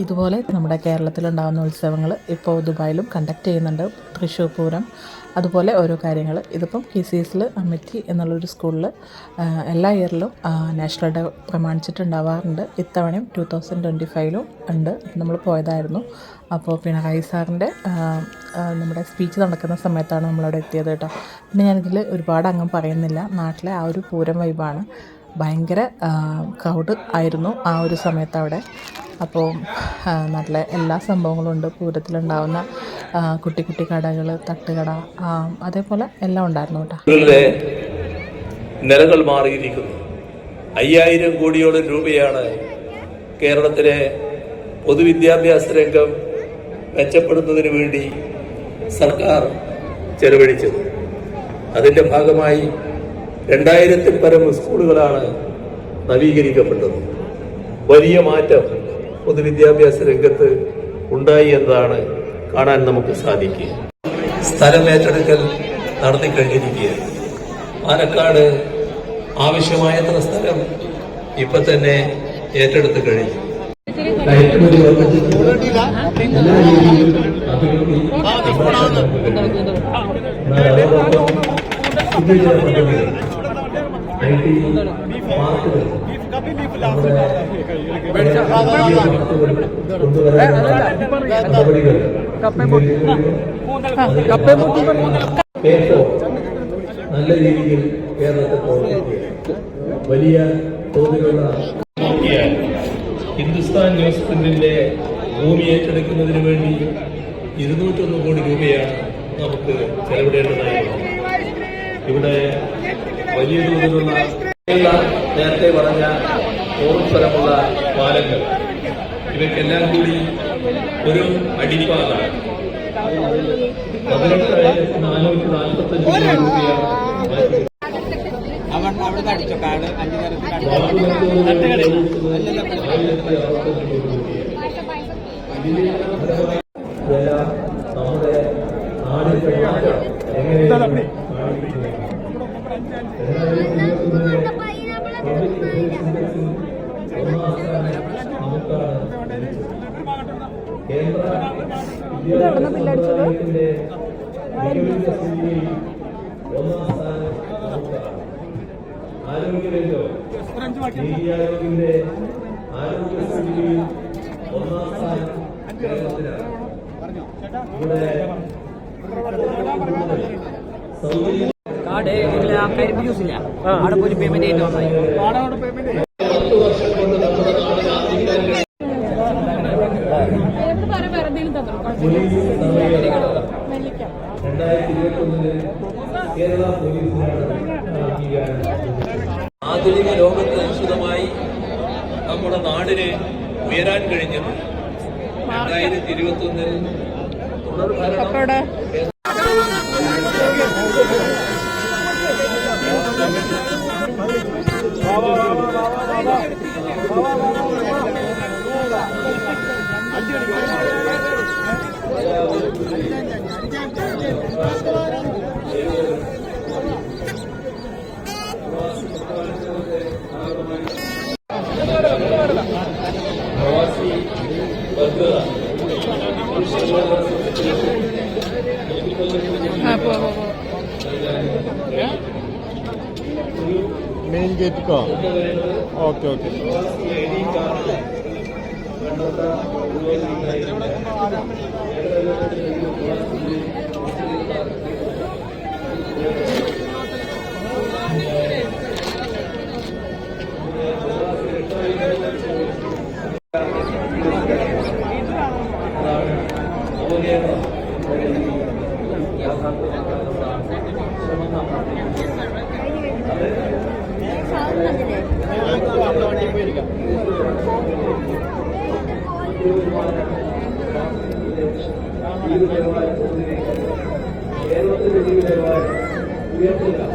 ഇതുപോലെ നമ്മുടെ കേരളത്തിലുണ്ടാകുന്ന ഉത്സവങ്ങൾ ഇപ്പോൾ ദുബായിലും കണ്ടക്ട് ചെയ്യുന്നുണ്ട്. തൃശ്ശൂർ പൂരം അതുപോലെ ഓരോ കാര്യങ്ങൾ ഇതിപ്പം കി സി എസിൽ അമിറ്റി എന്നുള്ളൊരു സ്കൂളിൽ എല്ലാ ഇയറിലും നാഷണൽ ഡേ പ്രമാണിച്ചിട്ടുണ്ടാവാറുണ്ട്. ഇത്തവണയും ടു തൗസൻഡ് ട്വന്റി ഫൈവിലും ഉണ്ട് നമ്മൾ പോയതായിരുന്നു. അപ്പോൾ പിണറായി സാറിന്റെ നമ്മുടെ സ്പീച്ച് നടക്കുന്ന സമയത്താണ് നമ്മളവിടെ എത്തിയത് കേട്ടോ. പിന്നെ ഞാനിതിൽ ഒരുപാട് അങ്ങ് പറയുന്നില്ല. നാട്ടിലെ ആ ഒരു പൂരം വൈബാണ് ഭയങ്കര ക്രൗഡ് ആയിരുന്നു ആ ഒരു സമയത്ത് അവിടെ. അപ്പോൾ നല്ല എല്ലാ സംഭവങ്ങളും ഉണ്ട്. പൂരത്തിലുണ്ടാവുന്ന കുട്ടി കുട്ടി കടകൾ തട്ടുകട അതേപോലെ എല്ലാം ഉണ്ടായിരുന്നു കേട്ടോ. നിലകൾ മാറിയിരിക്കുന്നു. അയ്യായിരം കോടിയോളം രൂപയാണ് കേരളത്തിലെ പൊതുവിദ്യാഭ്യാസ രംഗം മെച്ചപ്പെടുന്നതിന് വേണ്ടി സർക്കാർ ചെലവഴിച്ചത്. അതിന്റെ ഭാഗമായി രണ്ടായിരത്തിൽ പരം സ്കൂളുകളാണ് നവീകരിക്കപ്പെട്ടത്. വലിയ മാറ്റം പൊതുവിദ്യാഭ്യാസ രംഗത്ത് ഉണ്ടായി എന്നതാണ് കാണാൻ നമുക്ക് സാധിക്കുക. സ്ഥലം ഏറ്റെടുക്കൽ നടത്തിക്കഴിഞ്ഞിരിക്കുകയാണ് പാലക്കാട് ആവശ്യമായത്ര സ്ഥലം ഇപ്പൊ തന്നെ ഏറ്റെടുത്ത് കഴിഞ്ഞു. ഐ ടി പാർക്കുകൾ നല്ല രീതിയിൽ പ്രവർത്തിക്കുക വലിയ തോതിലുള്ള ഹിന്ദുസ്ഥാൻ ന്യൂസ് പ്രിന്റിന്റെ ഭൂമി ഏറ്റെടുക്കുന്നതിന് വേണ്ടി ഇരുന്നൂറ്റൊന്ന് കോടി രൂപയാണ് നമുക്ക് ചെലവിടേണ്ടതായി. ഇവിടെ വലിയ തോതിലുള്ള നേരത്തെ പറഞ്ഞ ഓർമ്മഫലമുള്ള പാലങ്ങൾ. ഇവയ്ക്കെല്ലാം കൂടി ഒരു രൂപയാണ് അവൻ അവിടെ അടിച്ചോ കാട് അഞ്ചു നേരത്തെ ഇവിടെ സൗകര്യ കാർഡ് ഇതിൽ ആൾക്കാർക്ക് യൂസ് ഇല്ല. അവിടെ പോയി പേയ്മെന്റ് ചെയ്തിട്ട് ആധുനിക ലോകത്ത് അനുസൃതമായി നമ്മുടെ നാടിന് ഉയരാൻ കഴിഞ്ഞത് രണ്ടായിരത്തി ഇരുപത്തി ഒന്നിൽ തുടർഭരണം मेन गेट का ओके ओके Thank you. കേരളത്തിന്റെ ജീവിതമായി ഉയർത്തുക.